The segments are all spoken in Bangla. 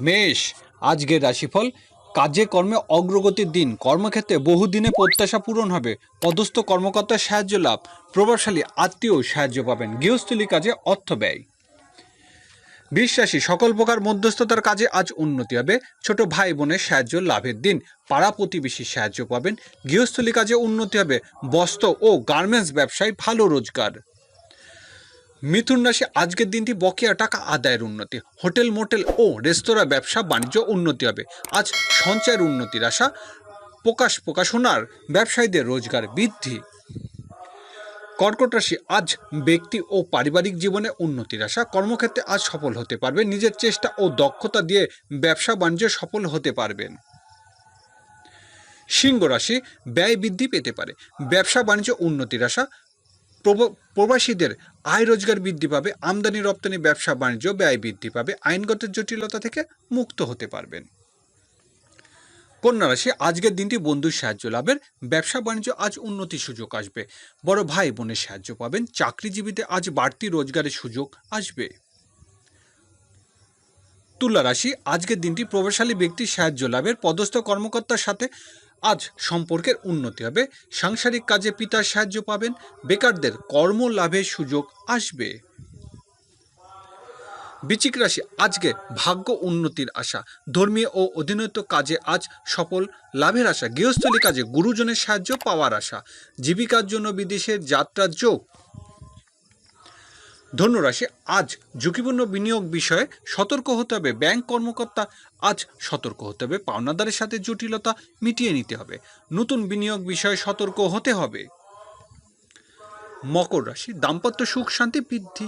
মেষ, আজকের রাশিফল, কাজে কর্মে অগ্রগতির দিন। কর্মক্ষেত্রে বহুদিনে প্রত্যাশা পূরণ হবে। পদস্থ কর্মকর্তার সাহায্য লাভ। প্রভাবশালী আত্মীয় সাহায্য পাবেন। গৃহস্থলী কাজে অর্থ ব্যয়। বিশ্বাসী সকল প্রকার মধ্যস্থতার কাজে আজ উন্নতি হবে। ছোট ভাই বোনের সাহায্য লাভের দিন। পাড়া প্রতিবেশীর সাহায্য পাবেন। গৃহস্থলী কাজে উন্নতি হবে। বস্ত্র ও গার্মেন্টস ব্যবসায় ভালো রোজগার। মিথুন রাশি আজকের দিনটি বকেয়া টাকা আদায়ের উন্নতি। হোটেল, মোটেল ও রেস্তোরাঁ ব্যবসা বাণিজ্য উন্নতি হবে। আজ সঞ্চয়ের উন্নতির আশা। প্রকাশ প্রকাশনার ব্যবসায়ীদের রোজগার বৃদ্ধি। কর্কট রাশি আজ ব্যক্তি ও পারিবারিক জীবনে উন্নতির আশা। কর্মক্ষেত্রে আজ সফল হতে পারবে। নিজের চেষ্টা ও দক্ষতা দিয়ে ব্যবসা বাণিজ্য সফল হতে পারবেন। সিংহ রাশি ব্যয় বৃদ্ধি পেতে পারে। ব্যবসা বাণিজ্য উন্নতির আশা। প্রবাসীদের আয় রোজগার বৃদ্ধি পাবে, আমদানি, রপ্তানি, ব্যবসা, বাণিজ্য, ব্যয় বৃদ্ধি পাবে, আইনগত জটিলতা থেকে মুক্ত হতে পারবেন। কন্যা রাশি, আজকের দিনটি বন্ধুর সাহায্য লাভের, ব্যবসা, বাণিজ্য আজ উন্নতি সুযোগ আসবে। বড় ভাই বোনের সাহায্য পাবেন চাকরিজীবীতে আজ বাড়তি রোজগারের সুযোগ আসবে। তুলা রাশি, আজকের দিনটি প্রভাবশালী ব্যক্তির সাহায্য লাভের পদস্থ কর্মকর্তার সাথে আজ সম্পর্কের উন্নতি হবে। সাংসারিক কাজে পিতার সাহায্য পাবেন, বেকারদের কর্ম লাভের সুযোগ আসবে। বৃশ্চিক রাশি, আজকে ভাগ্য উন্নতির আশা। ধর্মীয় ও অধীনত্ব কাজে আজ সফল লাভের আশা। গৃহস্থলী কাজে গুরুজনের সাহায্য পাওয়ার আশা। জীবিকার জন্য বিদেশের যাত্রার যোগ ধনুরাশি আজ ঝুঁকিপূর্ণ বিনিয়োগ বিষয়ে সতর্ক হতে হবে, ব্যাংক কর্মকর্তা আজ সতর্ক হতে হবে, পাওনাদারের সাথে জটিলতা মিটিয়ে নিতে হবে, নতুন বিনিয়োগ বিষয়ে সতর্ক হতে হবে। মকর রাশি, দাম্পত্য সুখ শান্তি বৃদ্ধি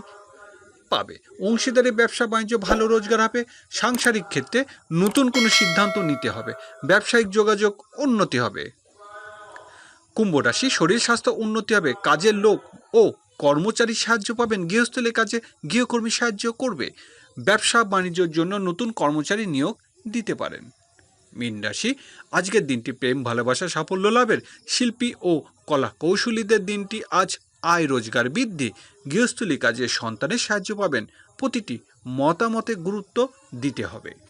পাবে অংশীদারি ব্যবসা বাণিজ্য ভালো রোজগার হবে, সাংসারিক ক্ষেত্রে নতুন কোনো সিদ্ধান্ত নিতে হবে, ব্যবসায়িক যোগাযোগ উন্নতি হবে। কুম্ভ রাশি, শরীর স্বাস্থ্য উন্নতি হবে, কাজের লোক ও কর্মচারী সাহায্য পাবেন গৃহস্থলী কাজে গৃহকর্মী সাহায্য করবে। ব্যবসা বাণিজ্যের জন্য নতুন কর্মচারী নিয়োগ দিতে পারেন। মীন রাশি, আজকের দিনটি প্রেম, ভালোবাসা, সাফল্য লাভের শিল্পী ও কলা কৌশলীদের দিনটি। আজ আয়, রোজগার বৃদ্ধি, গৃহস্থলী কাজে সন্তানের সাহায্য পাবেন। প্রতিটি মতামতে গুরুত্ব দিতে হবে।